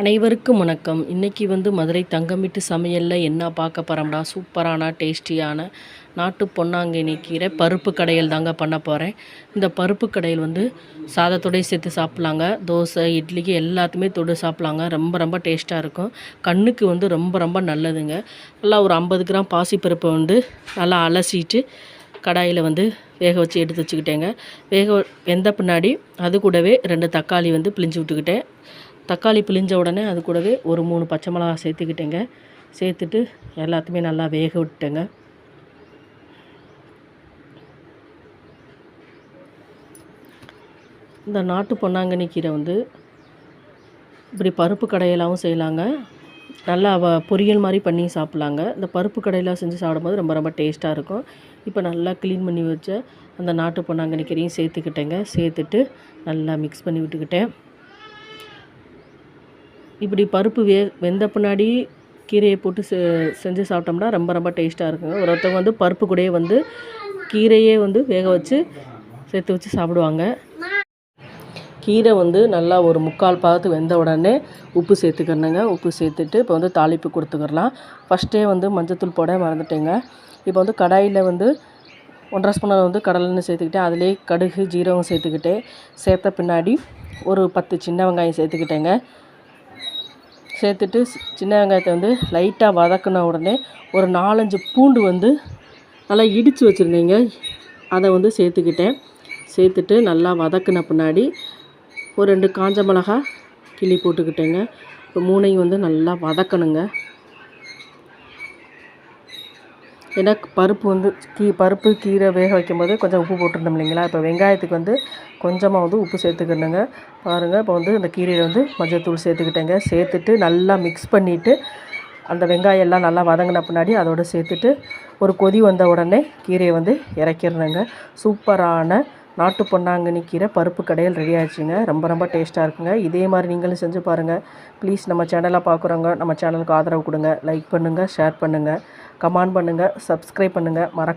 அனைவருக்கும் வணக்கம். இன்றைக்கி வந்து மதுரை தங்கமிட்டு சமையலில் என்ன பார்க்க போகிறோம்டா சூப்பரான டேஸ்டியான நாட்டு பொன்னாங்கண்ணி கீரை பருப்பு கடையல் தாங்க பண்ண போகிறேன் இந்த பருப்பு கடையில் வந்து சாதத்தோடய சேர்த்து சாப்பிட்லாங்க. தோசை இட்லிக்கு எல்லாத்துமே தொட்டு சாப்பிட்லாங்க. ரொம்ப ரொம்ப டேஸ்ட்டாக இருக்கும். கண்ணுக்கு வந்து ரொம்ப ரொம்ப நல்லதுங்க. நல்லா ஒரு ஐம்பது கிராம் பாசிப்பருப்பை வந்து நல்லா அலசிட்டு கடாயில் வந்து வேக வச்சு எடுத்து வச்சுக்கிட்டேங்க. வேக வெந்த பின்னாடி அது கூடவே ரெண்டு தக்காளி வந்து பிழிஞ்சு விட்டுக்கிட்டேன். தக்காளி பிழிஞ்ச உடனே அது கூடவே ஒரு மூணு பச்சை மிளகா சேர்த்துக்கிட்டேங்க. சேர்த்துட்டு எல்லாத்தையுமே நல்லா வேக விட்டுட்டேங்க. இந்த நாட்டு பொன்னாங்கண்ணி கீரை வந்து இப்படி பருப்பு கடையலாகவும் செய்யலாங்க. நல்லா பொரியல் மாதிரி பண்ணி சாப்பிட்லாங்க. இந்த பருப்பு கடையெல்லாம் செஞ்சு சாப்பிடும்போது ரொம்ப ரொம்ப டேஸ்ட்டாக இருக்கும். இப்போ நல்லா க்ளீன் பண்ணி வச்ச அந்த நாட்டு பொன்னாங்கண்ணி கீரையும் சேர்த்துக்கிட்டேங்க. சேர்த்துட்டு நல்லா மிக்ஸ் பண்ணி விட்டுக்கிட்டேன். இப்படி பருப்பு வே வெந்த பின்னாடி கீரையை போட்டு செ செஞ்சு சாப்பிட்டோம்னா ரொம்ப ரொம்ப டேஸ்ட்டாக இருக்குங்க. ஒரு ஒருத்தவங்க வந்து பருப்பு கூடயே வந்து கீரையே வந்து வேக வச்சு சேர்த்து வச்சு சாப்பிடுவாங்க. கீரை வந்து நல்லா ஒரு முக்கால் பாகத்து வெந்த உடனே உப்பு சேர்த்துக்கணுங்க. உப்பு சேர்த்துட்டு இப்போ வந்து தாளிப்பு கொடுத்துக்கிடலாம் ஃபஸ்ட்டே வந்து மஞ்சத்தூள் போட மறந்துட்டேங்க. இப்போ வந்து கடாயில் வந்து ஒன்றரை ஸ்பூன் வந்து கடலெண்ணெய் சேர்த்துக்கிட்டேன். அதிலே கடுகு ஜீரகம் சேர்த்துக்கிட்டேன். சேர்த்த பின்னாடி ஒரு பத்து சின்ன வெங்காயம் சேர்த்துக்கிட்டேங்க. சேர்த்துட்டு சின்ன வெங்காயத்தை வந்து லைட்டாக வதக்குன உடனே ஒரு நாலஞ்சு பூண்டு வந்து நல்லா இடித்து வச்சுருந்தீங்க. அதை வந்து சேர்த்துக்கிட்டேன். சேர்த்துட்டு நல்லா வதக்குன பின்னாடி ஒரு ரெண்டு காஞ்ச மிளகா கிள்ளி போட்டுக்கிட்டேங்க. இப்போ மூணையும் வந்து நல்லா வதக்கணுங்க. ஏன்னா பருப்பு வந்து கீ பருப்பு கீரை வேக வைக்கும்போது கொஞ்சம் உப்பு போட்டிருந்தோம் இல்லைங்களா? இப்போ வெங்காயத்துக்கு வந்து கொஞ்சமாக வந்து உப்பு சேர்த்துக்கணுங்க. பாருங்கள் இப்போ வந்து இந்த கீரையில் வந்து மஞ்சள்தூள் சேர்த்துக்கிட்டேங்க. சேர்த்துட்டு நல்லா மிக்ஸ் பண்ணிவிட்டு அந்த வெங்காயம் எல்லாம் நல்லா வதங்கின பின்னாடி அதோட சேர்த்துட்டு ஒரு கொதி வந்த உடனே கீரையை வந்து இறக்கிடுறேங்க சூப்பரான நாட்டு பொன்னாங்கண்ணி கீரை பருப்பு கடையில் ரெடி ஆச்சுங்க ரொம்ப ரொம்ப டேஸ்ட்டாக இருக்குங்க. இதே மாதிரி நீங்களும் செஞ்சு பாருங்கள் ப்ளீஸ் நம்ம சேனலை பார்க்குறவங்க நம்ம சேனலுக்கு ஆதரவு கொடுங்க. லைக் பண்ணுங்கள் ஷேர் பண்ணுங்கள் கமெண்ட் பண்ணுங்கள் சப்ஸ்கிரைப் பண்ணுங்கள் மறக்க